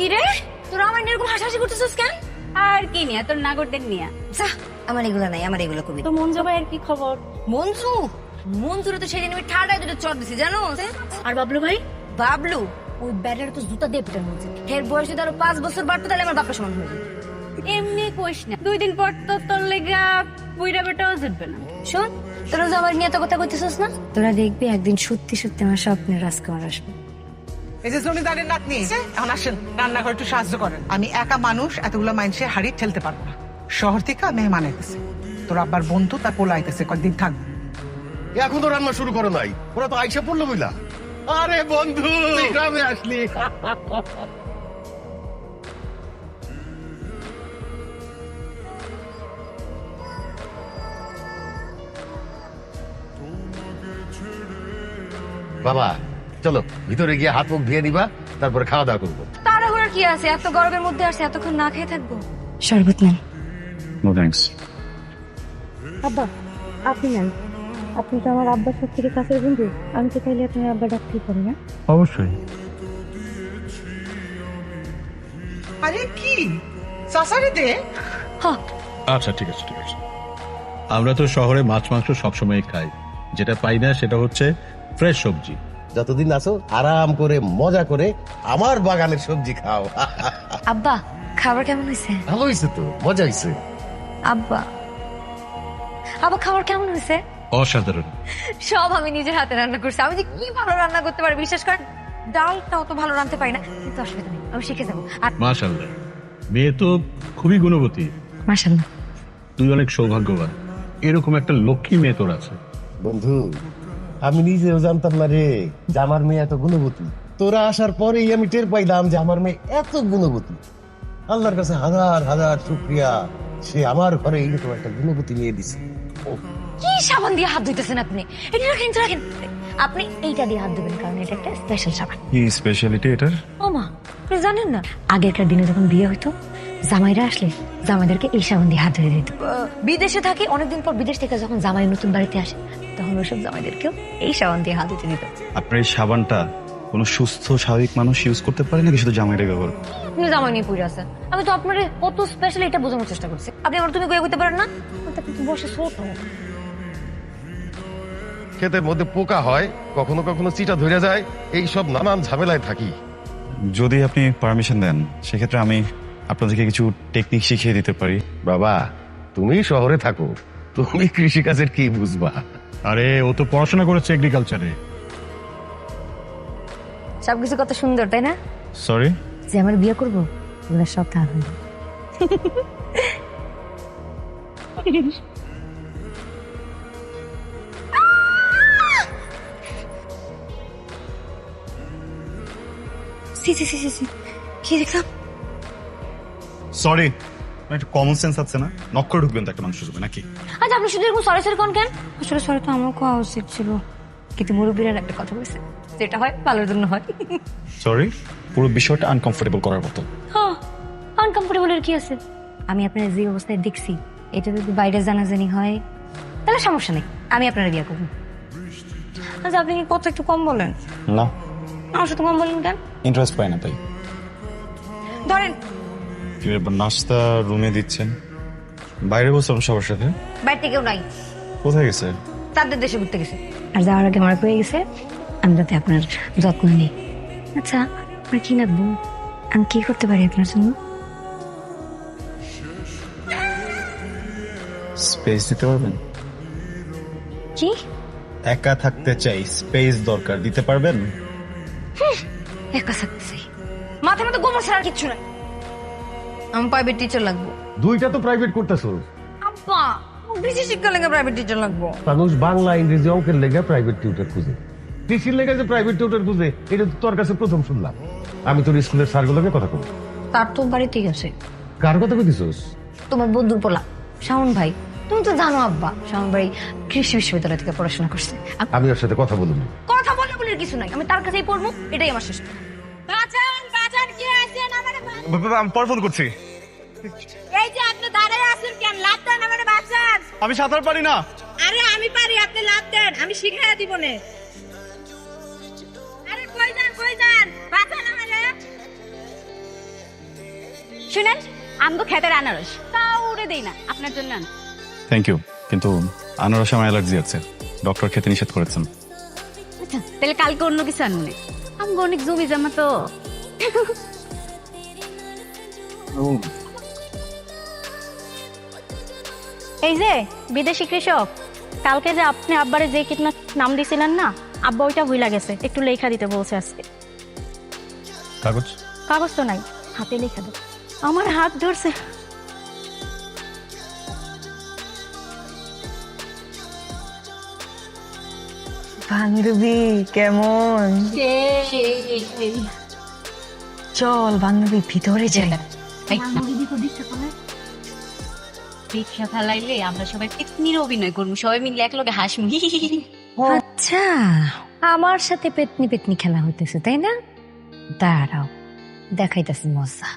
কি রে তোরা আমার এরকম হাসাহাসি করতেছিস কেন? আর কি নিয়া? তোর নাগরদের নিয়া। যা আমার এগুলো নাই আমার এগুলো কবি। তো মঞ্জু ভাইয়ের কি খবর? মঞ্জু? মঞ্জুরে তো সেদিন আমি ঠাডায় দুটো চট দিছি জানো আর বাবলু ভাই? বাবলু ওই ব্যাটার তো জুতা দিয়ে পিটানো হয়েছে এর বয়স যদি আরও পাঁচ বছর বাড়তো তাহলে আমার বাপের সমান হয়ে এমনি কইস না দুই দিন পর তো তোর লেগা বুইরা বেটাও জিতবে না। শোন তোরা যে আমার নিয়ে তো কথা কইতেছিস না? তোরা দেখবি একদিন সত্যি সত্যি আমার স্বপ্নের রাজকুমার আসবে। জমিদারের নাতনি এখন আসেন একটু সাহায্য করেন। আমি একা মানুষ এতগুলো মানুষের হাড়ি ঠেলতে পারব না। শহর থেকে মেহমান আইতেছে। তোর আব্বার বন্ধু তার পোলা আইতেছে কয়েকদিন থাকবে এখন তো রান্না শুরু করো নাই ওরা তো আইসা পড়ল বুঝলা। আরে বন্ধু! গ্রামে আসলি। বাবা চলো ভিতরে গিয়ে হাত মুখ ধুয়ে নিবা তারপরে খাওয়া দাওয়া করব। তাড়াহুড়ার কি আছে? এত গরমের মধ্যে আসছে এতক্ষণ না খেয়ে থাকব? শরবত নেন। নো থ্যাঙ্কস আব্বা আপনি নেন। আপনি তো আমার আব্বার সব থেকে কাছের বন্ধু। আমি তো চাইলে আপনার আব্বা ডাকতেই পারি না। অবশ্যই। আরে কি? চাষারে দে। আচ্ছা ঠিক আছে ঠিক আছে। আমরা তো শহরে মাছ মাংস সবসময় খাই। যেটা পাই না সেটা হচ্ছে ফ্রেশ সবজি। যতদিন আসো আরাম করে মজা করে আমার বাগানের সবজি খাও। আব্বা খাবার কেমন হয়েছে? ভালো হয়েছে তো মজা হয়েছে। আব্বা। আব্বা খাবার কেমন হয়েছে? অসাধারণ। সব আমি নিজের হাতে রান্না করছি। আমি যে কি ভালো রান্না করতে পারি বিশ্বাস করেন? ডালটাও তো ভালো রাঁধতে পারি না কিন্তু অসুবিধা নেই আমি শিখে যাব। আর মাশাল্লাহ মেয়ে তো খুবই গুণবতী। মাসাল্লাহ তুই অনেক সৌভাগ্যবান। এরকম একটা লক্ষ্মী মেয়ে তোর আছে। বন্ধু আমি নিজেও জানতাম না রে যে আমার মেয়ে এত গুণবতী। তোরা আসার পরেই আমি টের পাইলাম যে আমার মেয়ে এত গুণবতী। আল্লাহর কাছে হাজার হাজার শুক্রিয়া। সে আমার ঘরে এইরকম একটা গুণবতী নিয়ে দিছে। কি সাবান দিয়ে হাত ধুইতেছেন আপনি? এটা রাখেন রাখেন। আপনি এইটা দিয়ে হাত ধুবেন কারণ এটা একটা স্পেশাল সাবান। কি স্পেশালিটি এটার? ও মা আপনি জানেন না আগেরকার দিনে যখন বিয়ে হইতো জামাইরা আসলে জামাইদেরকে এই সাবান দিয়ে হাত ধুয়ে দিত। বিদেশে থাকি অনেকদিন পর বিদেশ থেকে যখন জামাই নতুন বাড়িতে আসে তখন ওইসব জামাইদেরকেও এই সাবান দিয়ে হাত ধুতে দিত। আপনার এই সাবানটা কোনো সুস্থ স্বাভাবিক মানুষ ইউজ করতে পারে নাকি শুধু জামাইরা ব্যবহার করে? আপনি জামাই নিয়ে পড়ে আছেন আমি তো আপনার কত স্পেশাল এটা বোঝানোর চেষ্টা করছি। আপনি আমার তুমি কয়ে করতে পারেন না? তো বসে ছোট ক্ষেতের মধ্যে পোকা হয় কখনো কখনো চিটা ধরে যায় এই সব নানান ঝামেলায় থাকি। যদি আপনি পারমিশন দেন সেক্ষেত্রে আমি আপনাদেরকে কিছু টেকনিক শিখিয়ে দিতে পারি। বাবা তুমি শহরে থাকো। তুমি কৃষিকাজের কি বুঝবা? আরে ও তো পড়াশোনা করেছে এগ্রিকালচারে সবকিছু কত সুন্দর তাই না? সরি যে আমার বিয়ে করব ওগুলো সব সি সি সি সি সি। কি দেখলাম? সরি একটু কমন সেন্স আছে না? নক করে ঢুকবেন তো একটা মানুষের রূপে নাকি? আচ্ছা আপনি শুধু এরকম সরি সরি কোন কেন? আসলে সরি তো আমার কোয়া উচিত ছিল। কিন্তু মুরব্বীরা একটা কথা বলছে যেটা হয় ভালোর জন্য হয়। সরি পুরো বিষয়টা আনকমফোর্টেবল করার মতো। হ্যাঁ আনকমফোর্টেবলের কি আছে? আমি আপনার যে অবস্থায় দেখছি এটা যদি বাইরে জানাজানি হয় তাহলে সমস্যা নেই আমি আপনার বিয়ে করব। আচ্ছা আপনি কি কত একটু কম বলেন? না। আমার সাথে কম বলেন কেন? ইন্টারেস্ট পাই না তাই। ধরেন কি ব্যাপার, নাস্তা রুমে দিচ্ছেন। বাইরে বসলাম সবার সাথে। বাড়িতে কেউ নাই। কোথায় গেছে? তাদের দেশে ঘুরতে গেছে। আর যাওয়ার আগে মারা পেয়ে গেছে আমি যাতে আপনার যত্ন নিই। আচ্ছা আপনার কি লাগবো আমি কি করতে পারি আপনার জন্য? স্পেস দিতে পারবেন? কি একা থাকতে চাই স্পেস দরকার। দিতে পারবেন? একা থাকতেছি মাথার মধ্যে গোবর ছাড়া আর কিচ্ছু নাই। আমি প্রাইভেট টিচার লাগবো। দুইটা তো প্রাইভেট করতেছো। আব্বা বেশি শিক্ষা লেগে প্রাইভেট টিচার লাগবো। মানুষ বাংলা ইংরেজি অঙ্কের লেগে প্রাইভেট টিউটর খুঁজে। কৃষির লেগে যে প্রাইভেট টিউটর খুঁজে এটা তো তোর কাছে প্রথম শুনলাম। আমি তোর স্কুলের স্যারগুলোকে কথা বলব তার তো বাড়িতেই আছে। কার কথা কইতেছিস? তোমার বন্ধু পোলা শাওন ভাই। তুমি তো জানো আব্বা শাওন ভাই কৃষি বিশ্ববিদ্যালয় থেকে পড়াশোনা করছে। আমি ওর সাথে কথা বলব কথা বলে বলে কিছু নাই আমি তার কাছেই পড়ব এটাই আমার শেষ আমি পর ফোন করছি। এই যে আপনি দাঁড়ায় আছেন কেন? লাভ দেন আমার বাঁচান আমি সাঁতার পারি না। আরে আমি পারি আপনি লাভ দেন। আমি শিখাইয়া দিব নে। আরে কই যান কই যান? বাঁচান আমারে। শুনেন আমগো খেতের আনারস। কাউরে দেই না আপনার জন্য থ্যাংক ইউ কিন্তু আনারসে আমার অ্যালার্জি আছে। ডক্টর খেতে নিষেধ করেছেন। আচ্ছা তাহলে কালকে অন্য কিছু আনুনে আমগো অনেক জমি জমা তো। এই যে বিদেশি কৃষক কালকে যে আপনি আব্বারে যে কীটনাশক নাম দিছিলেন না আব্বা ওইটা ভুইলা গেছে একটু লেখা দিতে বলছে আজকে। কাগজ? কাগজ তো নাই হাতে লেখা দে। আমার হাত ধরছে। বান্ধবী কেমন? চল বান্ধবী ভিতরে যাই। রিক্সা আমরা সবাই অভিনয় করব। সবাই মিলে এক আচ্ছা আমার সাথে খেলা হইতেছে, তাই না? দাঁড়াও, দেখাইতেছি মজা!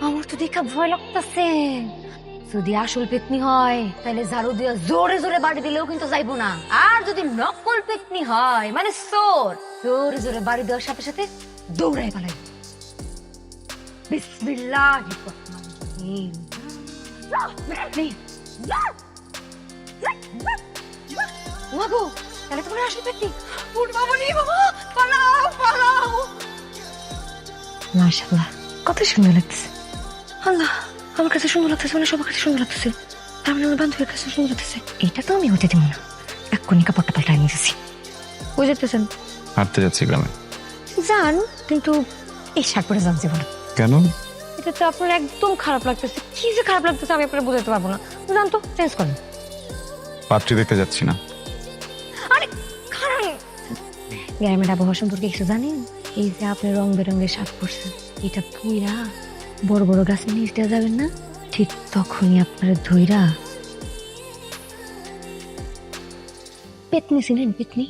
আমার তো দেখা ভয় লাগতেছে। যদি আসল পেতনি হয় তাহলে ঝাড়ু দিয়ে জোরে জোরে বাড়ি দিলেও কিন্তু যাইবো না। আর যদি নকল পেতনি হয় মানে চোর। জোরে জোরে বাড়ি দেওয়ার সাথে সাথে দৌড়াই পালাই। বিসমিল্লাহ মাগো তাহলে তোমার আসল বাবা পালাও পালাও। মাশাআল্লাহ, কত সুন্দর লাগতেছে। আল্লাহ, আমার কাছে সুন্দর লাগতেছে মানে সবার কাছে সুন্দর লাগতেছে। তার মানে আমার বান্ধবীর কাছে সুন্দর লাগতেছে। এটা তো আমি হতে দিব না। এক্ষুনি কাপড়টা পাল্টাই নিয়েছি বুঝে যেতেছেন হাঁটতে যাচ্ছি গ্রামে যান কিন্তু এই শার্ট পরে যান জীবনে। কেন? এটা তো আপনার একদম খারাপ লাগতেছে। কি যে খারাপ লাগতেছে আমি আপনার বোঝাতে পারব না। জান তো চেঞ্জ করেন। পাত্রী দেখতে যাচ্ছি না। আরে খারাপ গ্রামের আবহাওয়া সম্পর্কে কিছু জানেন? এই যে আপনি রং বেরঙের শার্ট পরছেন এটা পুইরা বড় বড় গাছের নিচ দেওয়া যাবেন না? ঠিক তখনই আপনার ধইরা পেতনি ছিলেন পেতনি?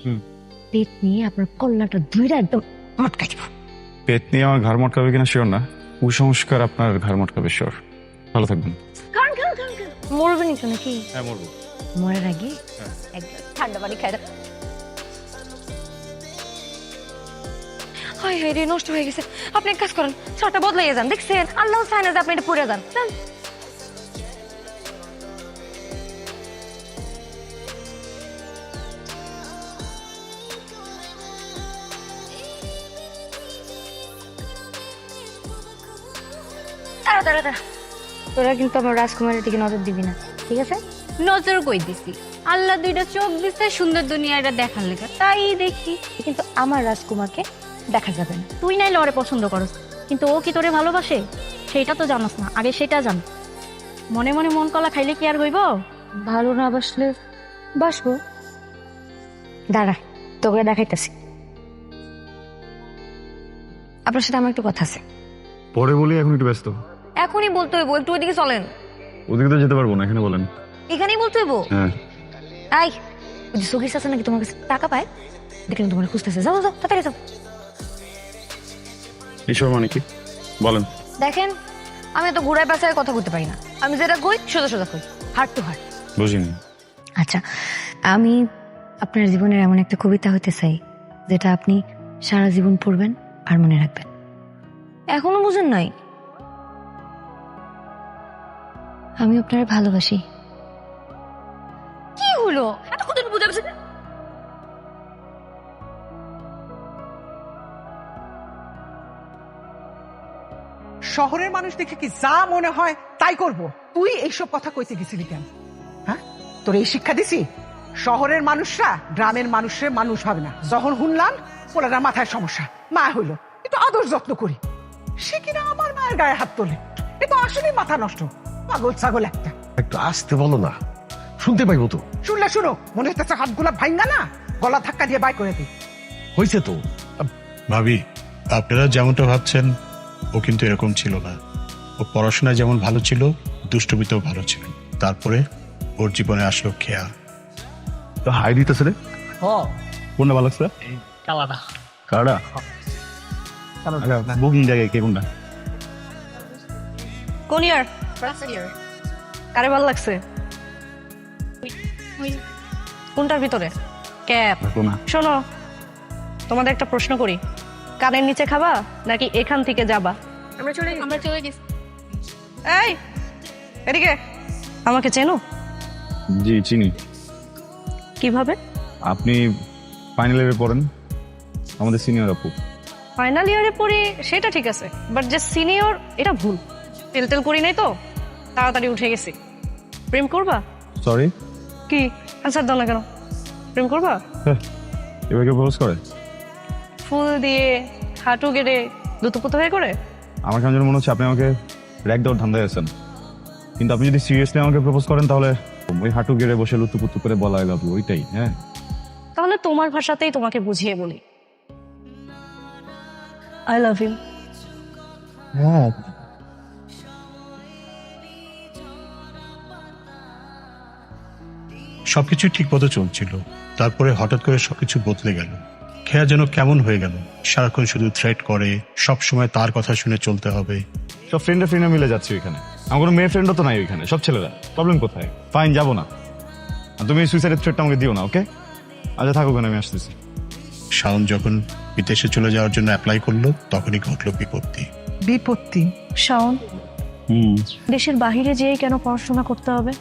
হুম। পেতনি আপনার কল্লাটা ধইরা একদম মটকাই দিব। পেট নিয়ে আমার ঘর মটকাবে কিনা শিওর না। কুসংস্কার আপনার ঘর মটকাবে শিওর ভালো থাকবেন। কারণ কারণ কারণ মরবেন তো নাকি? হ্যাঁ মরবো। মরার আগে একদম ঠান্ডা পানি খাই। হায় হায় রে নষ্ট হয়ে গেছে। আপনি এক কাজ করেন শার্টটা বদলাইয়ে যান দেখছেন? আল্লাহ চায় না যে আপনি এটা পরে যান। দাঁড়া দাঁড়া দাঁড়া। তোরা কিন্তু আমার রাজকুমারের দিকে নজর দিবি না ঠিক আছে? নজর কই দিছি? আল্লাহ দুইটা চোখ দিছে সুন্দর দুনিয়াটা দেখার লেখা তাই দেখি। কিন্তু আমার রাজকুমারকে দেখা যাবে না। তুই নাইলে ওরে পছন্দ করস কিন্তু ও কি তোরে ভালোবাসে? সেটা তো জানাস না আগে সেটা জান। মনে মনে মন কলা খাইলে কি আর হইব? ভালো না বাসলে বাসবো। দাঁড়া তোকে দেখাইতেছি। আপনার সাথে আমার একটু কথা আছে। পরে বলি এখন একটু ব্যস্ত। এখনই বলতে হইব একটু ওইদিকে চলেন। ওদিকে তো যেতে পারব না এখানে বলেন। এখানেই বলতে হইব? হ্যাঁ। আই ওই যে সখীর আছে নাকি তোমার কাছে টাকা পায়? দেখলেন তোমার খুঁজতেছে। যাও যাও তাড়াতাড়ি যাও। ঈশ্বর মানে কি? বলেন। দেখেন আমি তো ঘুরায় পেঁচায় কথা বলতে পারি না। আমি যেটা কই সোজা সোজা কই। হার্ট টু হার্ট বুঝিনি। আচ্ছা আমি আপনার জীবনের এমন একটা কবিতা হতে চাই যেটা আপনি সারা জীবন পড়বেন আর মনে রাখবেন। এখনও বুঝেন নাই? আমি আপনার ভালোবাসি। কি হলো? এত কথা বুঝে শহরের মানুষ দেখে কি যা মনে হয় তাই করব? তুই এইসব কথা কইতে গেছিলি কেন? হ্যাঁ? তোর এই শিক্ষা দিছি? শহরের মানুষরা গ্রামের মানুষের মানুষ ভাবে না। যখন শুনলাম ওনারা মাথায় সমস্যা। মা হইল একটু আদর যত্ন করি। সে কিনা আমার মায়ের গায়ে হাত তোলে। এ তো আসলে মাথা নষ্ট। পাগল ছাগল একটা। একটু আসতে বলো না। শুনতে পাইবো তো। শুনলে শুনো মনে হচ্ছে হাতগুলা ভাঙ্গা না? গলা ধাক্কা দিয়ে বাই করে দিই। হয়েছে তো। ভাবি আপনারা যেমনটা ভাবছেন ও কিন্তু এরকম ছিল না। ও পড়াশোনায় যেমন ভালো ছিল দুষ্টমিতেও ভালো ছিল। তারপরে ওর জীবনে আসলো খেয়া। তো হাই দিতেছে রে। কোনটা ভালো লাগছে? কালাদা কারডা বুকিং জায়গায় কে কোনটা? কোন ইয়ার? কারে ভালো লাগছে? কোনটার ভিতরে? ক্যাপ। শোনো তোমাদের একটা প্রশ্ন করি। কানের নিচে খাবা নাকি এখান থেকে যাবা? আমরা চলে আমরা চলে গেছি। এই এদিকে। আমাকে চেনো? জি চিনি। কীভাবে? আপনি ফাইনাল ইয়ারে পড়েন। আমাদের সিনিয়র আপু। ফাইনাল ইয়ারে পড়ি সেটা ঠিক আছে। বাট যে সিনিয়র এটা ভুল। তেল তেল করি নাই তো? তাড়াতাড়ি উঠে গেছি। প্রেম করবা? সরি কি? অ্যান্সার দাও না কেন? প্রেম করবা? এবার কেউ প্রপোজ করে? ফুল দিয়ে হাঁটু গেড়ে দুতুপুত হয়ে করে? আমার কেমন যেন মনে হচ্ছে আপনি আমাকে র্যাক দেওয়ার ধান্দায় আছেন। কিন্তু আপনি যদি সিরিয়াসলি আমাকে প্রপোজ করেন তাহলে ওই হাঁটু গেড়ে বসে লুতুপুতু করে বলা হয় লাভ ওইটাই হ্যাঁ। তাহলে তোমার ভাষাতেই তোমাকে বুঝিয়ে বলি। আই লাভ ইউ হ্যাঁ। সবকিছু ঠিক মতো চলছিল। তারপরে হঠাৎ করে সবকিছু বদলে গেল। খেয়া যেন কেমন হয়ে গেল। সারাক্ষণ শুধু থ্রেট করে সব সময় তার কথা শুনে চলতে হবে। সব ফ্রেন্ডে ফ্রেন্ডে মিলে যাচ্ছে ওইখানে আমার কোনো মেয়ে ফ্রেন্ডও তো নাই ওইখানে সব ছেলেরা। প্রবলেম কোথায়? ফাইন যাব না। আর তুমি সুইসাইডের থ্রেটটা আমাকে দিও না ওকে আচ্ছা থাকো ওখানে আমি আসতেছি। শাওন যখন বিদেশে চলে যাওয়ার জন্য অ্যাপ্লাই করল তখনই ঘটলো বিপত্তি। বিপত্তি? শাওন? হুম। দেশের বাহিরে যেয়ে কেন পড়াশোনা করতে হবে?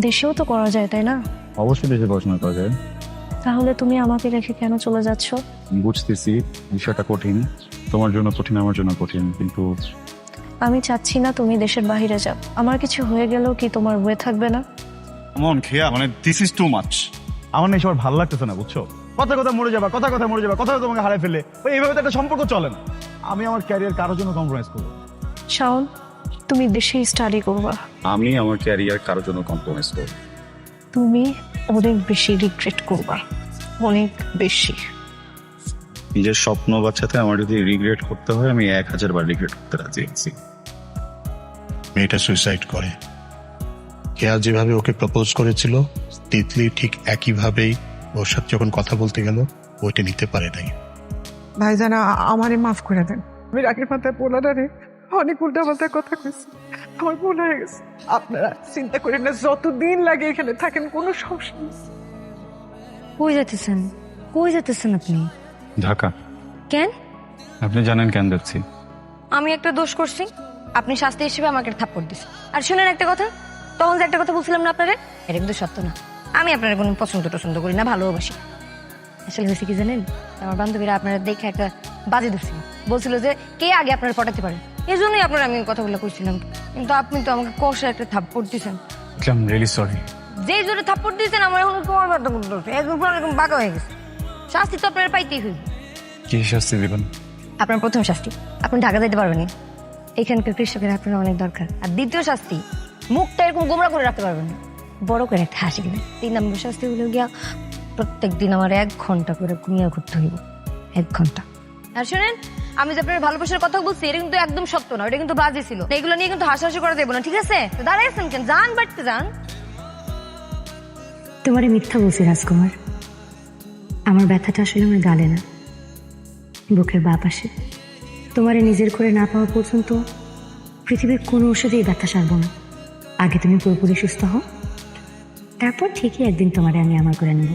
দেশেও তো করা যায় তাই না? অবশ্যই দেশে পড়াশোনা করা যায় তাহলে তুমি আমাকে রেখে কেন চলে যাচ্ছ? বুঝতেছি বিষয়টা কঠিন। তোমার জন্য কঠিন আমার জন্য কঠিন কিন্তু আমি চাচ্ছি না তুমি দেশের বাহিরে যাও। আমার কিছু হয়ে গেলেও কি তোমার হয়ে থাকবে না? মন খেয়া মানে দিস ইজ টু মাচ আমার না এসব ভালো লাগতেছে না বুঝছ? কথা কথা মরে যাবা কথা কথা মরে যাবা কথা কথা তোমাকে হারাই ফেলে ওই এইভাবে তো একটা সম্পর্ক চলে না। আমি আমার ক্যারিয়ার কারোর জন্য কম্প্রোমাইজ করব শাওন তুমি দেশে স্টাডি করবা। আমি আমার ক্যারিয়ার কারোর জন্য কম্প্রোমাইজ করব তুমি অনেক বেশি রিগ্রেট করবা অনেক বেশি। নিজের স্বপ্ন বাচ্চাতে আমার যদি রিগ্রেট করতে হয় আমি এক হাজার বার রিগ্রেট করতে রাজি আছি। মেয়েটা সুইসাইড করে। কেয়া যেভাবে ওকে প্রপোজ করেছিল তিতলি ঠিক একইভাবেই ওর সাথে যখন কথা বলতে গেল ওইটা নিতে পারে নাই। ভাইজান আমারে মাফ করে দেন। আমি রাগের মাথায় পোলাটা রে অনেক উল্টা পাল্টা কথা কইছি। আমার ভুল হয়ে গেছে। আপনারা চিন্তা করেন না যতদিন লাগে এখানে থাকেন কোনো সমস্যা নেই। কই যেতেছেন কই যেতেছেন আপনি? ঢাকা। কেন? আপনি জানেন কেন যাচ্ছি। আমি একটা দোষ করছি। আপনি শাস্তি হিসেবে আমাকে একটা থাপ্পড় দিচ্ছেন আর শুনেন একটা কথা তখন যে একটা কথা বলছিলাম না আপনারে এটা কিন্তু সত্য না। আমি আপনার কোনো পছন্দ টছন্দ করি না ভালোবাসি। আসলে হয়েছে কি জানেন? আমার বান্ধবীরা আপনারা দেখে একটা বাজে ধরছিল বলছিল যে কে আগে আপনার পটাতে পারে? এই জন্যই আপনার আমি কথাগুলো কইছিলাম। কিন্তু আপনি তো আমাকে কষে একটা থাপ্পড় দিচ্ছেন আই এম রিয়েলি সরি যে জোরে থাপ্পড় দিয়েছেন আমার এখন তোমার ব্যথা করতে একদম পুরো এরকম বাঁকা হয়ে গেছে। শাস্তি তো আপনার পাইতেই হইবে। কি শাস্তি দিবেন? আপনার প্রথম শাস্তি। আপনি ঢাকা যেতে পারবেন না। এখানকার কৃষকের আপনার অনেক দরকার। আর দ্বিতীয় শাস্তি মুখটা এরকম গোমরা করে রাখতে পারবেন না। বড় করে একটা হাসি দিবেন। তিন নম্বর শাস্তি হলো গিয়া প্রত্যেক দিন আমার এক ঘণ্টা করে ঘুমিয়ে ঘুরতে হইব। এক ঘণ্টা। আর শোনেন আমি যে আপনার ভালোবাসার কথা বলছি, এটা কিন্তু একদম সত্য না, এটা কিন্তু বাজে ছিল। এগুলো নিয়ে কিন্তু হাসাহাসি করা দেবো না, ঠিক আছে? দাঁড়াইছেন কেন? যান, বাড়তে যান। তোমারে মিথ্যা বলছি, রাজকুমার। আমার ব্যথাটা আসলে আমার গালে না, বুকের বা পাশে। তোমারে নিজের করে না পাওয়া পর্যন্ত পৃথিবীর কোনো ওষুধেই ব্যথা সারবো না। আগে তুমি পুরোপুরি সুস্থ হও। তারপর ঠিকই একদিন তোমারে আমি আমার করে নেব।